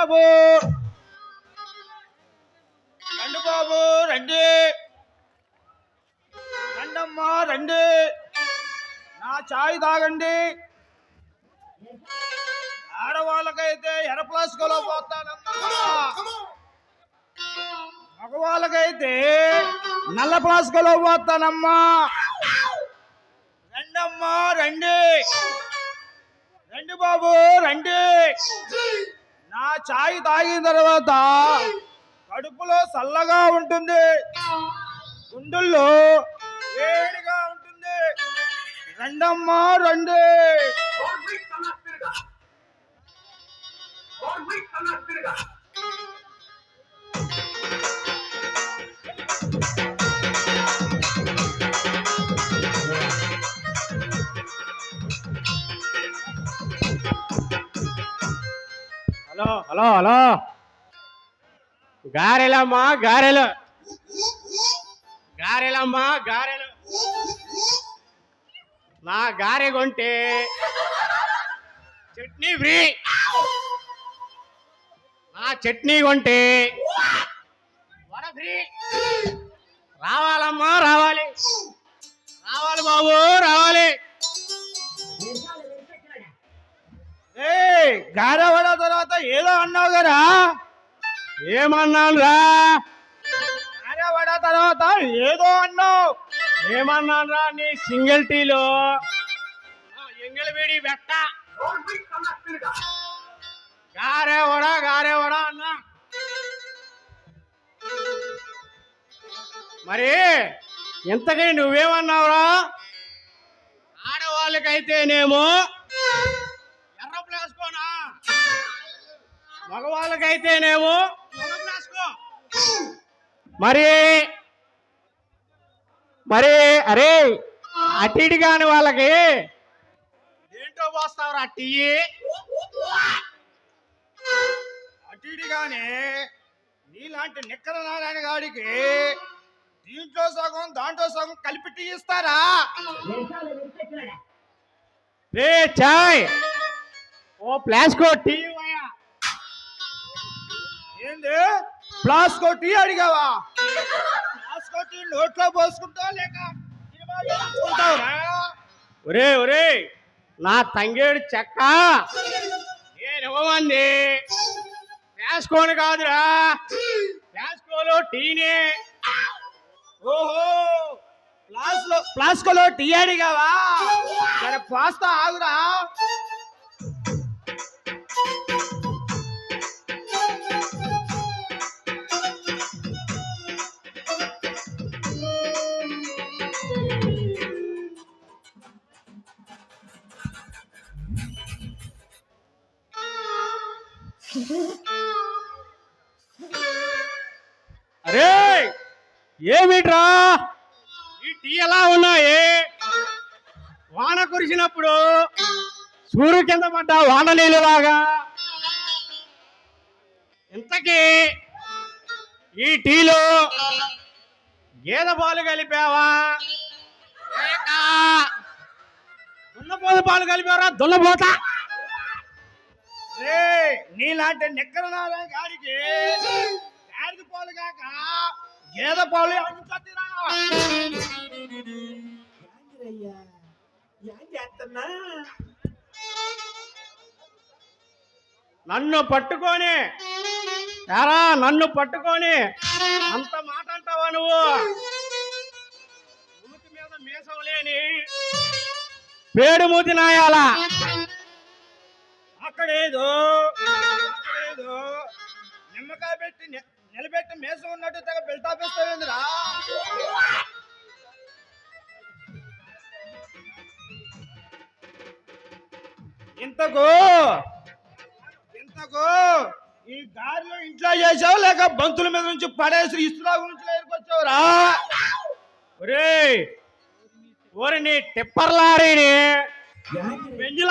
బాబు. రండి బాబు రండి. రండమ్మా రండి. నా చాయ్ తాగండి. ఆడవాళ్ళకైతే ఎర్ర ప్లాస్కోలో పోతానమ్మా మగవాళ్ళకైతే నల్ల ప్లాస్కోలో పోతానమ్మా రండమ్మా రండి. రండి బాబు రండి. చాయ్ తాగిన తర్వాత కడుపులో చల్లగా ఉంటుంది. గుండెల్లో వేడిగా ఉంటుంది. రెండమ్మా రండి. Hello hello hello. గారెలమ్మా గారెలు. గారెలమ్మా గారెలు. నా గారె కొంటే చట్నీ ఫ్రీ. నా చట్నీ కొంటే వడ ఫ్రీ. రావాలమ్మా రావాలి. రావాలి బాబు రావాలి. ఏ గారవడ తర్వాత ఏదో అన్నావు కదా? ఏమన్నాను రా గారవడ తర్వాత ఏదో అన్నావు. ఏమన్నాను రా నీ సింగిల్ టీలో? ఎంగిల్ వేడి బెట్ట గారేవడ అన్నా. మరి ఇంతకీ నువ్వేమన్నావురా? ఆడవాళ్ళకైతేనేమో మగవాళ్ళకైతేనేమో మరి మరి అరే అటు ఇటు కాని వాళ్ళకి దేంట్లో పోస్తావురా టీ అటు ఇటుగానే నీలాంటి నిక్కర నారాయణ గాడికి దీంట్లో సగం దాంట్లో సగం కలిపి ఇస్తారా? రే చాయ్. ఓ ప్లాస్కో టీ. ఏంది? ప్లాస్కో టీ అడిగావా? ప్లాస్కో టీ నోట్లో పోసుకుంటావా లేక? ఒరే ఒరే నా తంగేడు చెక్క. నేను ఇవ్వమంది ప్లాస్కోని కాదురా. ప్లాస్కోలో టీనే. ఓహో ప్లాస్లో ప్లాస్కోలో టీ అడిగావా? సరే పోస్తా ఆగురా. ఏమిట్రా? ఈ టీ ఎలా ఉన్నాయి? వాన కురిసినప్పుడు సూర్యు కింద పడ్డ వాన నీళ్ళలాగా ఇంతకీ ఈ టీలో గేదె పాలు కలిపావా? లేక దున్నపోత పాలు కలిపారా దున్నపోత? నీలాంటి నిక్కర నారాయణ గాడికి పాలు గేదె పాలు నన్ను పట్టుకొని ఎరా నన్ను పట్టుకొని అంత మాట అంటావా నువ్వు? మీద మీసం లేని పేడు మూతి నాయాల. అక్కడేదో అక్కడేదో నిలబెట్టి మేసం ఉన్నట్టు తెగ బిల్టాపిస్తావేందిరా ఇంతకు ఇంతకు ఈ దారిలో ఇంట్లో చేసావు లేక బంతుల మీద నుంచి పడేసి ఇస్తులా గురించి ఎదుర్కొచ్చావురా ఒరే ఓరి నీ టిప్పర్ లారీని బెంజ్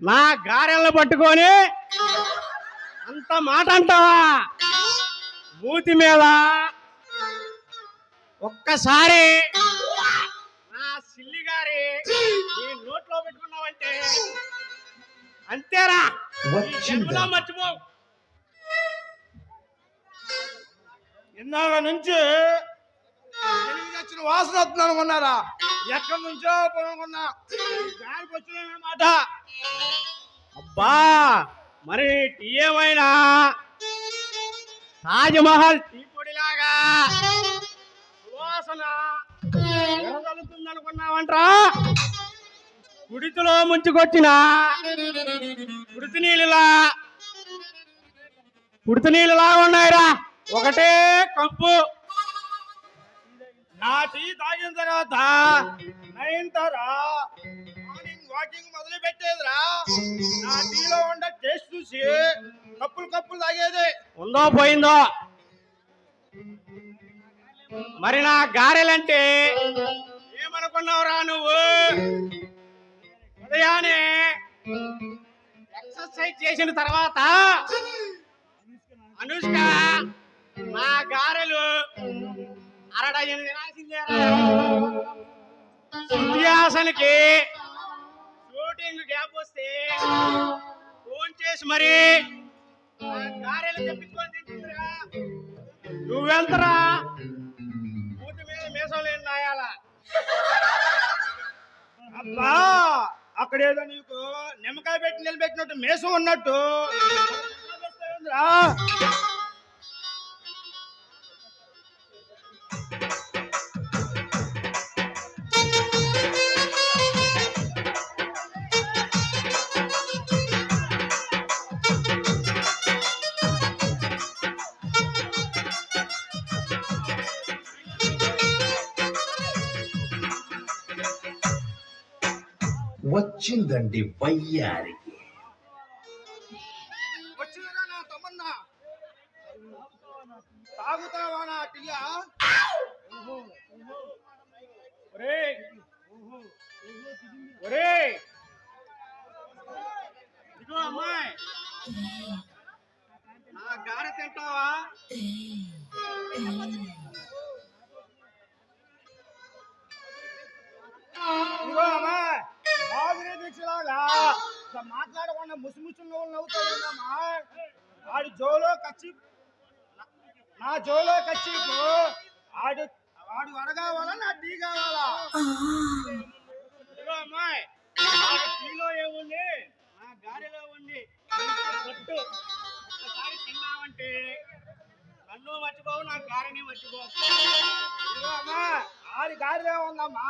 నా గారెలను పట్టుకొని అంత మాట అంటావా? మూతి మీద ఒక్కసారి నా సిల్లి గారి నీ నోట్లో పెట్టుకున్నావంటే అంతేరా. మర్చిపో. ఇందాక నుంచి వెలుగు తెచ్చిన వాసన వస్తుంది అనుకున్నారా? ఎక్కడి నుంచో అనుకున్నా దానికి వచ్చిన అబ్బా! మరి టీ ఏమైనా తాజ్మహల్ టీ పొడిలాగా సువాసన అనుకున్నావంట్రా? కుడితిలో ముంచుకొచ్చిన కుడితి నీళ్ళలా? కుడితి నీళ్ళలా ఉన్నాయిరా. ఒకటే కంపు. నా టీ తాగిన తర్వాత నైన్తారా తరా వాకింగ్ మొదలు పెట్టేదిరా నా టీలో ఉండే టేస్ట్ చూసి కప్పులు కప్పులు తాగేది. ఉందో పోయిందో? మరి నా గారెలంటే? ఏమనుకున్నావురా నువ్వు? ఉదయాన్నే ఎక్సర్సైజ్ చేసిన తర్వాత అనుష్క నా గారెలు అరడజన్ తినాల్సిందేరా. శృతిహాసన్కి షూటింగ్ గ్యాప్ వస్తే ఫోన్ చేసి మరి ఆ తెప్పించుకొని తింటుందిరా. నువ్వెంతరా? మూతి మీద మీసం లేని నాయాల? అబ్బా అక్కడేదో నీకు నిమ్మకాయ పెట్టి నిలబెట్టినట్టు మేసం ఉన్నట్టు. రా వచ్చిందండి వయ్యారికి. ఏమన్నా ముసిముసి నువ్వు నవ్వుతావేంటమ్మా ఆడి. జోలో కచ్చి నా జోలో కచ్చి ఆడు ఆడు వడగావాలా నా టీ కావాలా? అమ్మాయి టీలో ఏముంది నా గారెలో ఉంది. పట్టు. ఒకసారి తిన్నావంటే నన్ను మర్చిపోవు నా గారిని మర్చిపోవు అమ్మా ఆడి గారిలో ఉందమ్మా.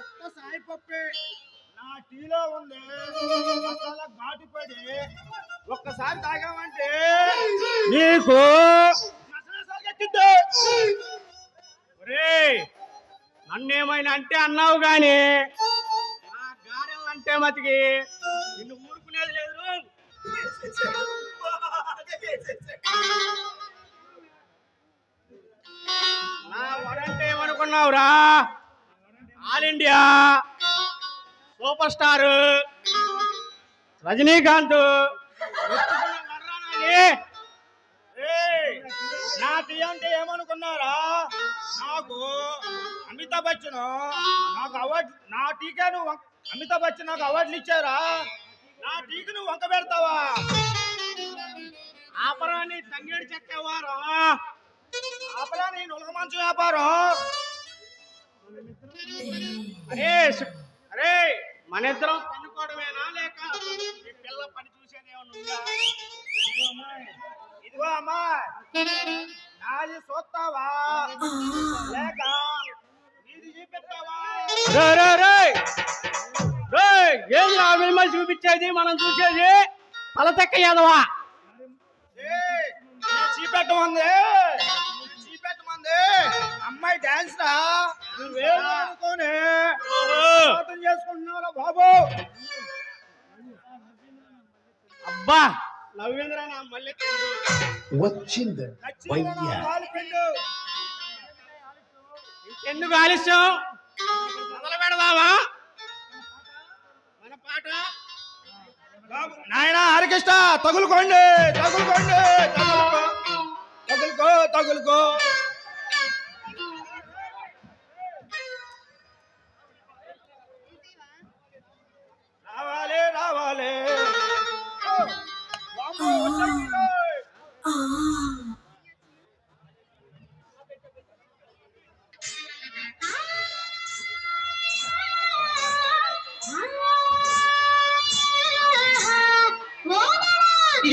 ఒక్క సాయిపప్పే టీలో ఉంది. మసాలా ఘాటు పడి ఒక్కసారి తాగామంటే నీకు నన్నేమైనా అంటే అన్నావు గాని అంటే మతికి నిన్ను ఊరుకునేది లేదు. నా వడంటే ఏమనుకున్నావురా? All India! Super star. Rajinikanth. నా టీ అంటే ఏమనుకున్నారా? నాకు అమితాబ్ బచ్చన్ నాకు అవార్డు నా టీకే నువ్వు అమితాబ్ బచ్చన్ నాకు అవార్డులు ఇచ్చారా? నా టీకి నువ్వు వంక పెడతావా? ఆపరాన్ని తంగేడు చెక్కేవారు? ఆపరాని నులక మంచు వ్యాపారం అరే అరే! మన ఇద్దరం పన్నుకోవడమేనా లేక ఈ పిల్ల పని చూసేది ఏమన్నా ఇదిగో అమ్మా నాది చూస్తావా? లేక నీది రే ఏం నా మిమ్మల్ని చూపించేది? మనం చూసేది తలతెక్క నీ చీపెట్టమంది. చీపెట్టమంది. అమ్మాయి డాన్స్ రా. నువ్వేమో అనుకోని మోసం చేసుకుంటున్నావురా బాబు. అబ్బా! నవ్వేంద్ర నా మళ్ళీ పిండు ఎందుకు ఆలస్యం? మొదలు పెడదామా మన పాట? బాబు, నాయనా ఆర్కెస్ట్రా తగులుకోండి తగులుకోండి తగులుకో తగులుకో తగులుకో.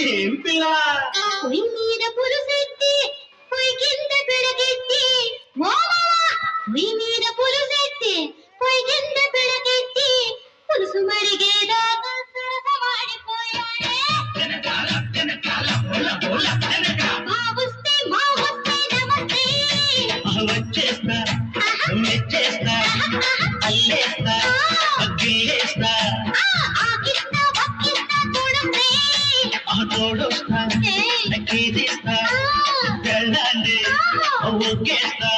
ఏం పిల్ల? ఒగ్గేస్తా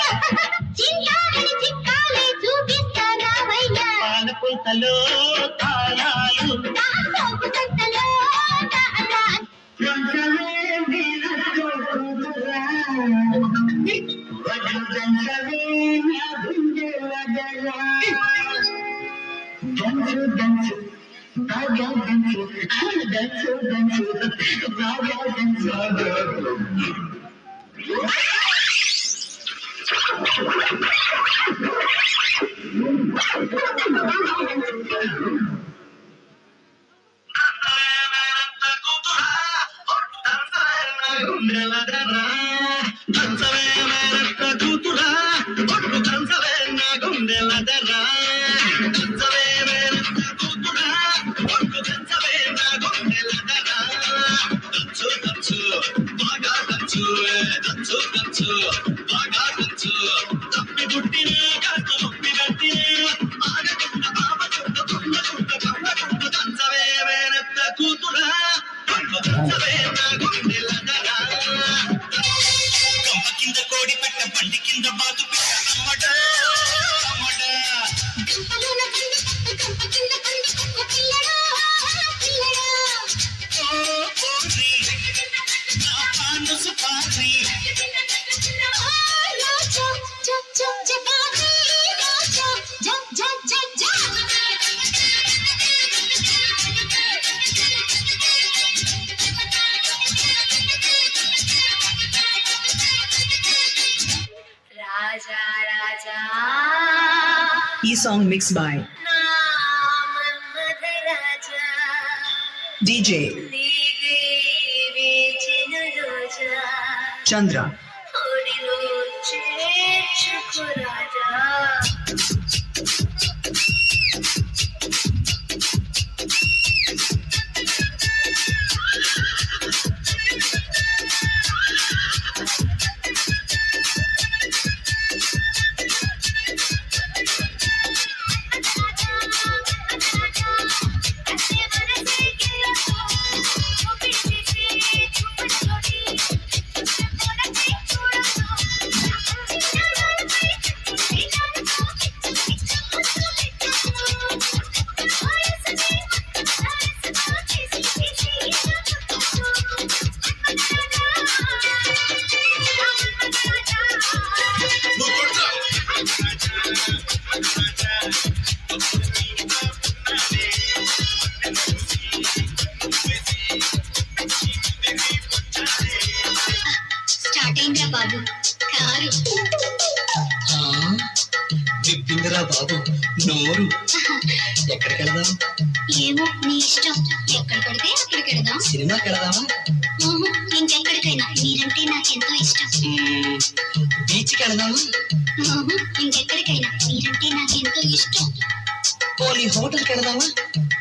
చింతాడని చిక్కాలే చూపిస్తా రావయ్యా పాలపుంతలో ఈ సాంగ్ మిక్స్ బై నా మన్మథ బాబు. కారు. చెప్పిందిరా బాబు. నోరు. ఎక్కడికి వెళ్దాం? ఏమో నీ ఇష్టం. ఎక్కడ పడితే అక్కడికి వెళదాం. సినిమాకి వెళ్దామా? ఇంకెక్కడికైనా. మీరంటే నాకెంతో ఇష్టం. బీచ్కి వెళ్దామా? ఇంకెక్కడికైనా. మీరంటే నాకెంతో ఇష్టం. పోనీ హోటల్కి వెళ్దామా?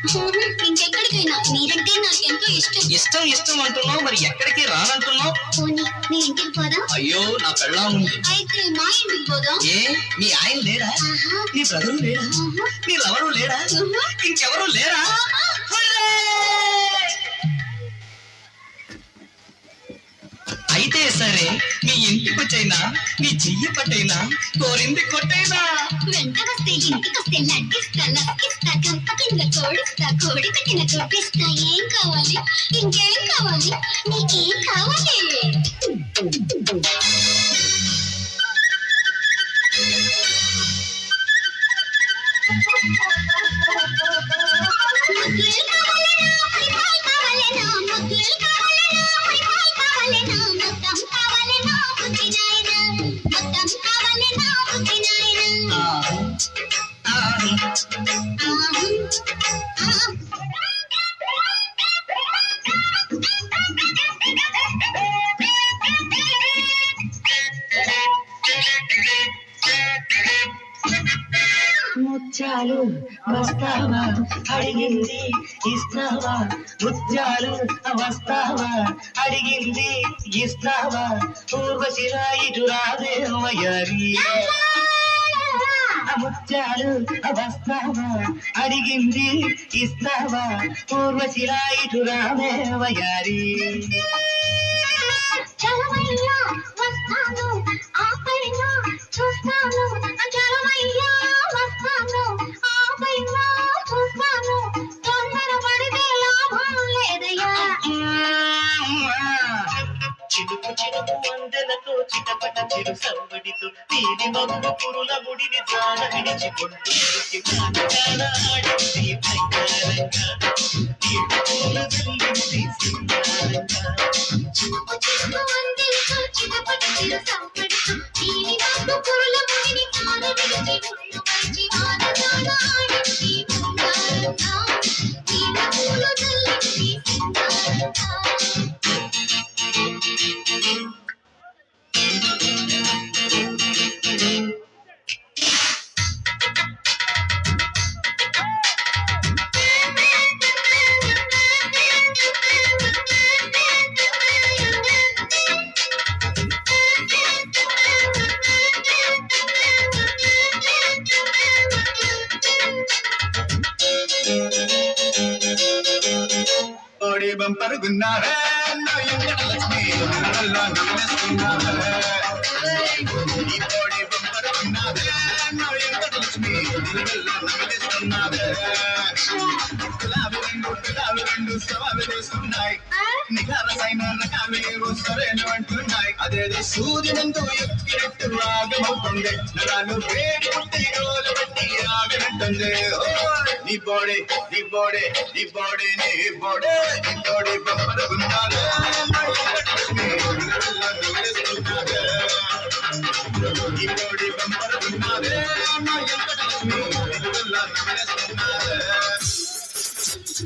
ఊహు, ఇంకెక్కడికైనా? మీరంటే నాకెంతో ఇష్టం. ఇష్టం ఇష్టం అంటున్నావు మరి ఎక్కడికి రానంటున్నావు? పోనీ మీ ఇంటికి పోదాం. అయ్యో నా పెళ్ళా ఉంది. అయితే మా ఇంటికి పోదాం. ఏ మీ ఆయన లేడా? నీ బ్రదరు లేడా? లవరు లేడా. ఇంకెవరు లేరా? అయితే సరే మీ ఇంటికొచ్చైనా మీ చెయ్యి పట్టైనా కోరింది కొట్టైనా. వెంట వస్తే ఇంటికి వస్తే లడ్డిస్తా లక్కిస్తా గంప కింద కోడిస్తా కోడి పెట్టిన కొట్టిస్తా ఏం కావాలి? ఇంకేం కావాలి? నీకేం కావాలి? ముత్యాలు వస్తావా? అడిగింది ఇస్తావా? ముత్యాలు వస్తావా? అడిగింది ఇస్తావా? పూర్వశిరా ఇటు రాదేవయ్యారి ముత్యాలు వస్తావా? అడిగింది ఇస్తావా? పూర్వశిరా ఇటు రాదేవయ్యారి చూస్తాను. చినుకు చినుకు వందలతో చిటపట చిరు సవ్వడితో తీరి మబ్బు పురుల ముడిని జాన విడిచి కొట్టు ఆడింది భయంకరంగా సింగారంగా చిటపట చిరు సంపడితో కోడి బంపర్ గున్నారే నా లక్ష్మి నల్ల నమ్మేస్తున్నారే రెండు గులాబీ రెండు వేస్తున్నాయి నిఘార సైన రకాలు అంటున్నాయి అదేదో ఎక్కినట్టు నరాలు వేడి రోజు నీ నీ నీ నీ నీ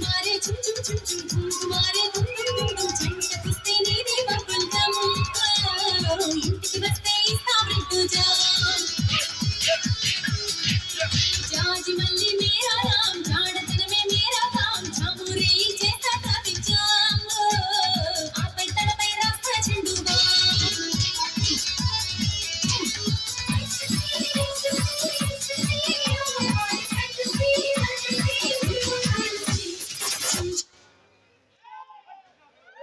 మారే